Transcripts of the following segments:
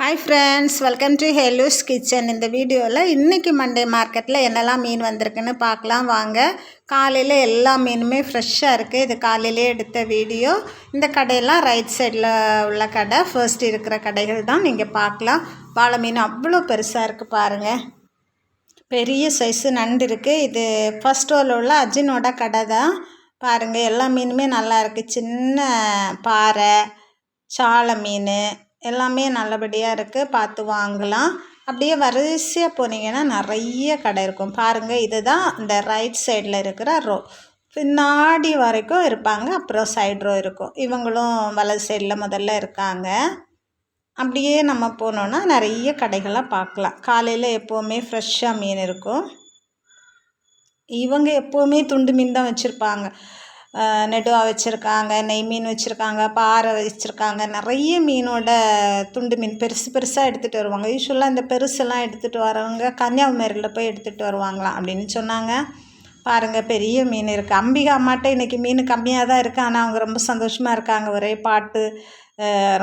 Hi friends welcome to Helu's kitchen இந்த வீடியோவில் இன்றைக்கி மண்டே மார்க்கெட்டில் என்னெல்லாம் மீன் வந்திருக்குன்னு பார்க்கலாம். வாங்க. காலையில் எல்லா மீனுமே ஃப்ரெஷ்ஷாக இருக்குது இது காலையிலே எடுத்த வீடியோ. இந்த கடையெல்லாம் ரைட் சைடில் உள்ள கடை. ஃபர்ஸ்ட் இருக்கிற கடைகள் தான் நீங்கள் பார்க்கலாம். வாழை மீன் அவ்வளோ பெருசாக இருக்குது பாருங்கள் பெரிய சைஸு நண்டு இருக்குது இது ஃபஸ்ட் ரோவில் உள்ள அஜினோட கடை தான். பாருங்கள் எல்லா மீனுமே நல்லா இருக்குது சின்ன பாறை சாலை மீன் எல்லாமே நல்லபடியாக இருக்குது பார்த்து வாங்கலாம். அப்படியே வரிசையாக போனீங்கன்னா நிறைய கடை இருக்கும். பாருங்கள் இதுதான் இந்த ரைட் சைடில் இருக்கிற ரோ பின்னாடி வரைக்கும் இருப்பாங்க. அப்புறம் சைடு ரோ இருக்கும். இவங்களும் வலது சைடில் முதல்ல இருக்காங்க. அப்படியே நம்ம போனோன்னா நிறைய கடைகளாக பார்க்கலாம். காலையில் எப்போவுமே ஃப்ரெஷ்ஷாக மீன் இருக்கும். இவங்க எப்போவுமே துண்டு மீன் தான் வச்சுருப்பாங்க. நெடுவா வச்சுருக்காங்க நெய் மீன் வச்சுருக்காங்க பாறை வச்சுருக்காங்க. நிறைய மீனோட துண்டு மீன் பெருசு பெருசாக எடுத்துகிட்டு வருவாங்க. யூஸ்வலாக இந்த பெருசெல்லாம் எடுத்துகிட்டு வரவங்க கன்னியாகுமரியில் போய் எடுத்துகிட்டு வருவாங்களாம் அப்படின்னு சொன்னாங்க. பாருங்கள் பெரிய மீன் இருக்குது அம்பிகா அம்மாட்ட இன்றைக்கி மீன் கம்மியாக தான் இருக்குது ஆனால் அவங்க ரொம்ப சந்தோஷமாக இருக்காங்க. ஒரே பாட்டு.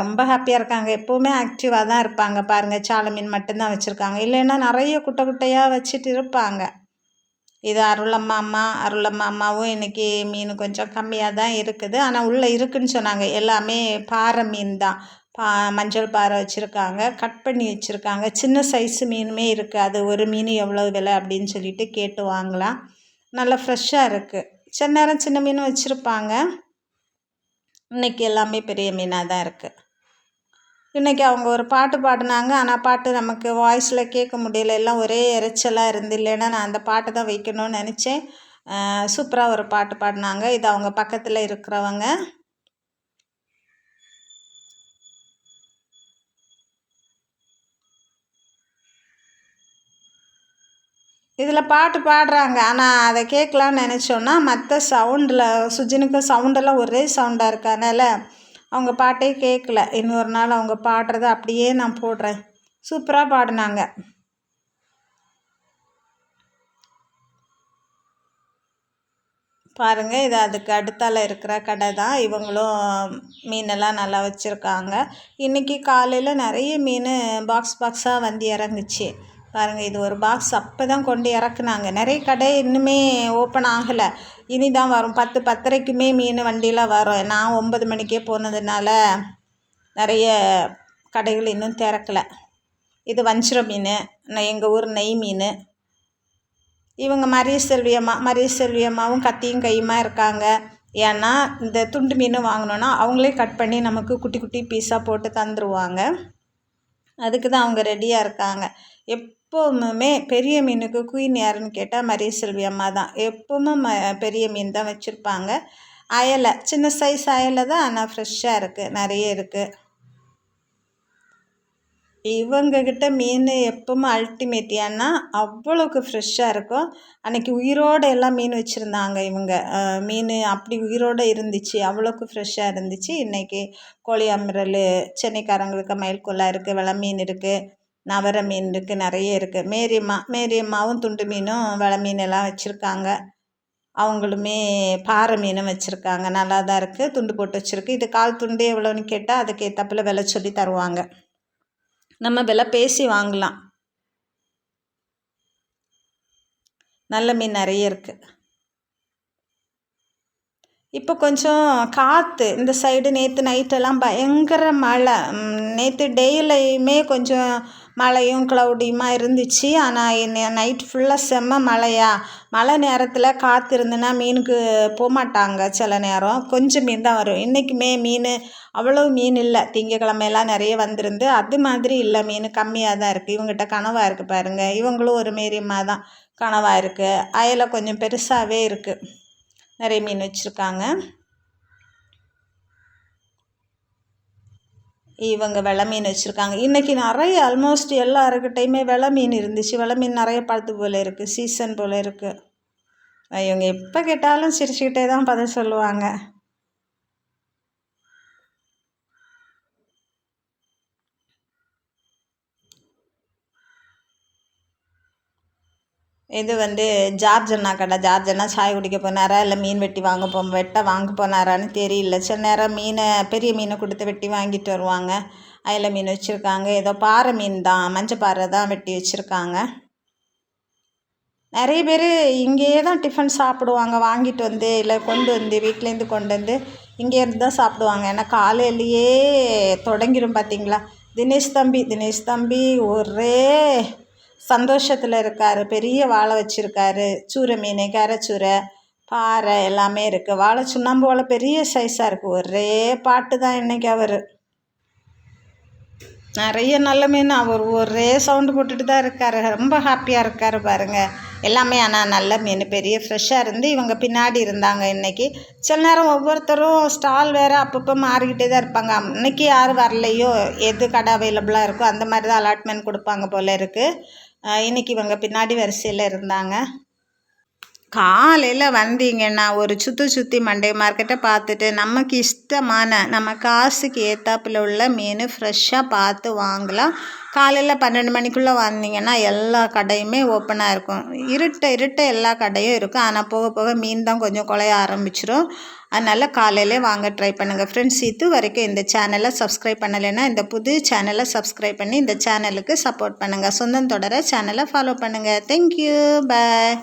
ரொம்ப ஹாப்பியாக இருக்காங்க. எப்போவுமே ஆக்டிவாக தான் இருப்பாங்க. பாருங்கள் சாலை மீன் மட்டும்தான் வச்சுருக்காங்க. இல்லைன்னா நிறைய குட்டை குட்டையாக வச்சுட்டு இருப்பாங்க. இது அருளம்மா அம்மா அருளம்மா அம்மாவும் இன்றைக்கி மீன் கொஞ்சம் கம்மியாக தான் இருக்குது. ஆனால் உள்ளே இருக்குதுன்னு சொன்னாங்க. எல்லாமே பாறை மீன் தான். பா மஞ்சள் பாறை வச்சுருக்காங்க கட் பண்ணி வச்சுருக்காங்க. சின்ன சைஸு மீனுமே இருக்குது அது ஒரு மீன் எவ்வளோ விலை அப்படின்னு சொல்லிட்டு கேட்டு வாங்கலாம். நல்லா ஃப்ரெஷ்ஷாக இருக்குது சில நேரம் சின்ன மீன் வச்சுருப்பாங்க. இன்றைக்கி எல்லாமே பெரிய மீனாக தான் இருக்குது இன்றைக்கி அவங்க ஒரு பாட்டு பாடினாங்க. ஆனால் பாட்டு நமக்கு வாய்ஸில் கேட்க முடியல. எல்லாம் ஒரே இறைச்சலாக இருந்து இல்லைன்னா நான் அந்த பாட்டு தான் வைக்கணும்னு நினச்சேன். சூப்பராக ஒரு பாட்டு பாடினாங்க. இது அவங்க பக்கத்தில் இருக்கிறவங்க. இதில் பாட்டு பாடுறாங்க. ஆனால் அதை கேட்கலான்னு நினச்சோன்னா மற்ற சவுண்டில் சுஜினுக்கு சவுண்டெல்லாம் ஒரே சவுண்டாக இருக்கனால. அவங்க பாட்டே கேட்கல இன்னொரு நாள் அவங்க பாடுறத அப்படியே நான் போடுறேன். சூப்பராக பாடினாங்க. பாருங்கள் இது அதுக்கு அடுத்தால இருக்கிற கடை தான். இவங்களும் மீனெல்லாம் நல்லா வச்சுருக்காங்க. இன்றைக்கி காலையில் நிறைய மீன் பாக்ஸ் பாக்ஸாக வந்து இறங்குச்சு. பாருங்கள் இது ஒரு பாக்ஸ் அப்போ தான் கொண்டு இறக்குனாங்க. நிறைய கடை இன்னுமே ஓப்பன் ஆகலை. இனி தான் வரும். பத்து பத்தரைக்குமே மீன் வண்டியெலாம் வரும். நான் ஒன்பது மணிக்கே போனதுனால நிறைய கடைகள் இன்னும் திறக்கலை. இது வஞ்சிர மீன் எங்கள் ஊர் நெய் மீன். இவங்க மரிய செல்வியம்மா மரிய செல்வியம்மாவும் கத்தியும் கையுமா இருக்காங்க. ஏன்னா இந்த துண்டு மீன் வாங்கினோன்னா அவங்களே கட் பண்ணி நமக்கு குட்டி குட்டி பீஸாக போட்டு தந்துடுவாங்க அதுக்கு தான் அவங்க ரெடியாக இருக்காங்க. எப்போவுமே பெரிய மீனுக்கு குயின் யாருன்னு கேட்டால் மரிய செல்வி அம்மா தான். எப்போவுமே ம பெரிய மீன் தான் வச்சுருப்பாங்க. அயலை சின்ன சைஸ் அயலை தான் ஆனால் ஃப்ரெஷ்ஷாக இருக்குது நிறைய இருக்குது இவங்கக்கிட்ட மீன் எப்பவுமே அல்டிமேட் ஏன்னா அவ்வளோக்கு ஃப்ரெஷ்ஷாக இருக்கும். அன்றைக்கி உயிரோடு எல்லாம் மீன் வச்சுருந்தாங்க இவங்க. மீன் அப்படி உயிரோடு இருந்துச்சு. அவ்வளோக்கு ஃப்ரெஷ்ஷாக இருந்துச்சு. இன்றைக்கி கோழி அமிரல் சென்னைக்காரங்களுக்கு மயில் இருக்குது வெலை மீன் இருக்குது நவர மீன் இருக்குது நிறைய இருக்குது மேரியம்மா மேரியம்மாவும் துண்டு மீனும் வெலை மீன் எல்லாம் வச்சுருக்காங்க. அவங்களுமே பாறை மீனும் வச்சுருக்காங்க. நல்லா தான் இருக்குது துண்டு போட்டு வச்சுருக்கு. இது கால் துண்டு எவ்வளோன்னு கேட்டால் அதுக்கு ஏற்றப்பில் விலை சொல்லி தருவாங்க. நம்ம விலை பேசி வாங்கலாம். நல்ல மீன் நிறைய இருக்குது இப்போ கொஞ்சம் காற்று இந்த சைடு நேற்று நைட்டெல்லாம் பயங்கர மழை. நேற்று டெய்லியுமே கொஞ்சம் மழையும் க்ளவுடியுமாக இருந்துச்சு. ஆனால் நைட் ஃபுல்லாக செம்ம மழையா. மழை நேரத்தில் காற்று இருந்துன்னா மீனுக்கு போகமாட்டாங்க சில நேரம். கொஞ்சம் மீன் தான் வரும். இன்றைக்குமே மீன் அவ்வளோ மீன் இல்லை. திங்கக்கிழமையெல்லாம் நிறைய வந்திருந்து அது மாதிரி இல்லை. மீன் கம்மியாக தான் இருக்குது இவங்ககிட்ட கனவாக இருக்குது பாருங்கள் இவங்களும் ஒரு மீறியமாக தான் கனவாக இருக்குது அயலை கொஞ்சம் பெருசாகவே இருக்குது நிறைய மீன் வச்சுருக்காங்க. இவங்க வெலை மீன் வச்சுருக்காங்க. இன்றைக்கி நிறைய ஆல்மோஸ்ட் எல்லாருக்கிட்டையுமே வெலை மீன் இருந்துச்சு. வெலை மீன் நிறைய பழுத்து போல் இருக்குது சீசன் போல் இருக்குது இவங்க எப்போ கேட்டாலும் சிரிச்சுக்கிட்டே தான் பதில் சொல்லுவாங்க. இது வந்து ஜார்ஜ் அண்ணா கடை. ஜார்ஜ் அண்ணா சாய் குடிக்க போனாரா? இல்லை மீன் வெட்டி வாங்க போ வெட்ட வாங்க போனாரான்னு தெரியல. சில நேரம் மீனை பெரிய மீனை கொடுத்து வெட்டி வாங்கிட்டு வருவாங்க. அயல மீன் வச்சுருக்காங்க. ஏதோ பாறை மீன் தான். மஞ்சள் பாறை தான் வெட்டி வச்சுருக்காங்க. நிறைய பேர் இங்கேயே தான் டிஃபன் சாப்பிடுவாங்க. வாங்கிட்டு வந்து இல்லை கொண்டு வந்து வீட்டிலேருந்து கொண்டு வந்து இங்கே இருந்து தான் சாப்பிடுவாங்க. ஏன்னா காலையிலேயே தொடங்கிடும் பார்த்தீங்களா தினேஷ் தம்பி தினேஷ் தம்பி ஒரே சந்தோஷத்தில் இருக்கார். பெரிய வாழை வச்சுருக்காரு. சூரை மீன் கரைச்சூரை பாறை எல்லாமே இருக்குது வாழை சுண்ணாம்பு வாழை பெரிய சைஸாக இருக்குது ஒரே பாட்டு தான் இன்றைக்கி அவர். நிறைய நல்ல மீன். அவர் ஒரே சவுண்டு போட்டுட்டு தான் இருக்கார். ரொம்ப ஹாப்பியாக இருக்கார் பாருங்கள் எல்லாமே ஆனால் நல்ல மீன். பெரிய ஃப்ரெஷ்ஷாக இருந்து இவங்க பின்னாடி இருந்தாங்க இன்றைக்கி சில நேரம் ஒவ்வொருத்தரும் ஸ்டால் வேறு அப்பப்போ மாறிக்கிட்டே தான் இருப்பாங்க. இன்றைக்கி யார் வரலையோ எது கடை அவைலபிளாக இருக்கோ அந்த மாதிரி தான் அலாட்மெண்ட் கொடுப்பாங்க போல் இருக்குது இன்றைக்கி இவங்க பின்னாடி வரிசையில் இருந்தாங்க. காலையில் வந்தீங்கன்னா ஒரு சுற்றி சுற்றி மண்டே மார்க்கெட்டை பார்த்துட்டு நமக்கு இஷ்டமான நம்ம காசுக்கு ஏற்றாப்புல உள்ள மீன் ஃப்ரெஷ்ஷாக பார்த்து வாங்கலாம். காலையில் பன்னெண்டு மணிக்குள்ளே வந்தீங்கன்னா எல்லா கடையுமே ஓப்பனாக இருக்கும். இருட்ட இருட்ட எல்லா கடையும் இருக்கும். ஆனால் போக போக மீன் தான் கொஞ்சம் குலைய ஆரம்பிச்சிடும் அதனால் காலையிலே வாங்க ட்ரை பண்ணுங்கள் ஃப்ரெண்ட்ஸ் இது வரைக்கும் இந்த சேனலை சப்ஸ்கிரைப் பண்ணலைன்னா இந்த புது சேனலை சப்ஸ்கிரைப் பண்ணி இந்த சேனலுக்கு சப்போர்ட் பண்ணுங்கள் சொந்தம் தொடர சேனலை ஃபாலோ பண்ணுங்கள் தேங்க்யூ பாய்